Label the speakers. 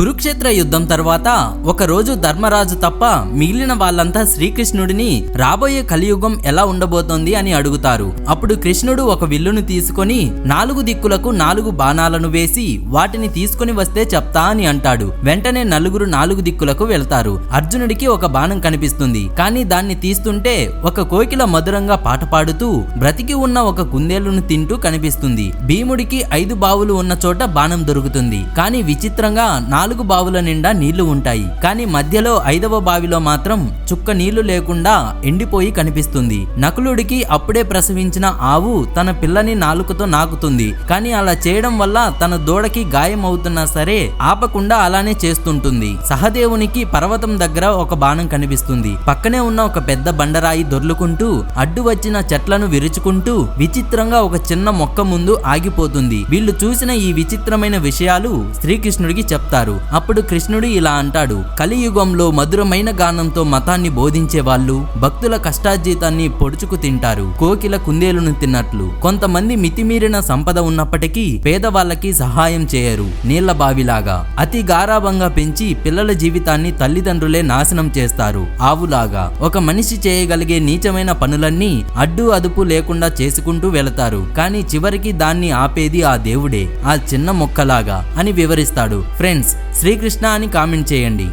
Speaker 1: కురుక్షేత్ర యుద్ధం తర్వాత ఒకరోజు ధర్మరాజు తప్ప మిగిలిన వాళ్ళంతా శ్రీకృష్ణుడిని రాబోయే కలియుగం ఎలా ఉండబోతోంది అని అడుగుతారు. అప్పుడు కృష్ణుడు ఒక విల్లును తీసుకొని నాలుగు దిక్కులకు నాలుగు బాణాలను వేసి వాటిని తీసుకొని వస్తే చెప్తా అని అంటాడు. వెంటనే నలుగురు నాలుగు దిక్కులకు వెళ్తారు. అర్జునుడికి ఒక బాణం కనిపిస్తుంది. కానీ దాన్ని తీస్తుంటే ఒక కోకిల మధురంగా పాట పాడుతూ బ్రతికి ఉన్న ఒక కుందేలును తింటూ కనిపిస్తుంది. భీముడికి ఐదు బావులు ఉన్న చోట బాణం దొరుకుతుంది. కానీ విచిత్రంగా నాలుగు బావుల నిండా నీళ్ళు ఉంటాయి. కానీ మధ్యలో ఐదవ బావిలో మాత్రం చుక్క నీళ్ళు లేకుండా ఎండిపోయి కనిపిస్తుంది. నకులుడికి అప్పుడే ప్రసవించిన ఆవు తన పిల్లని నాలుకతో నాకుతుంది. కానీ అలా చేయడం వల్ల తన దూడకి గాయం అవుతున్నా సరే ఆపకుండా అలానే చేస్తుంటుంది. సహదేవునికి పర్వతం దగ్గర ఒక బాణం కనిపిస్తుంది. పక్కనే ఉన్న ఒక పెద్ద బండరాయి దొర్లుకుంటూ అడ్డు వచ్చిన చెట్లను విరుచుకుంటూ విచిత్రంగా ఒక చిన్న మొక్క ముందు ఆగిపోతుంది. వీళ్ళు చూసిన ఈ విచిత్రమైన విషయాలు శ్రీకృష్ణుడికి చెప్తారు. అప్పుడు కృష్ణుడు ఇలా అంటాడు కలియుగంలో మధురమైన గానంతో మతాన్ని బోధించే వాళ్ళు భక్తుల కష్టాజీతాన్ని పొడుచుకు తింటారు కోకిల కుందేలును తిన్నట్లు. కొంతమంది మితిమీరిన సంపద ఉన్నప్పటికీ పేదవాళ్ళకి సహాయం చేయరు నీళ్ళ బావిలాగా. అతి గారాభంగా పెంచి పిల్లల జీవితాన్ని తల్లిదండ్రులే నాశనం చేస్తారు ఆవులాగా. ఒక మనిషి చేయగలిగే నీచమైన పనులన్నీ అడ్డు అదుపు లేకుండా చేసుకుంటూ వెళతారు కానీ చివరికి దాన్ని ఆపేది ఆ దేవుడే ఆ చిన్న మొక్కలాగా అని వివరిస్తాడు. ఫ్రెండ్స్ శ్రీకృష్ణ అని కామెంట్ చేయండి.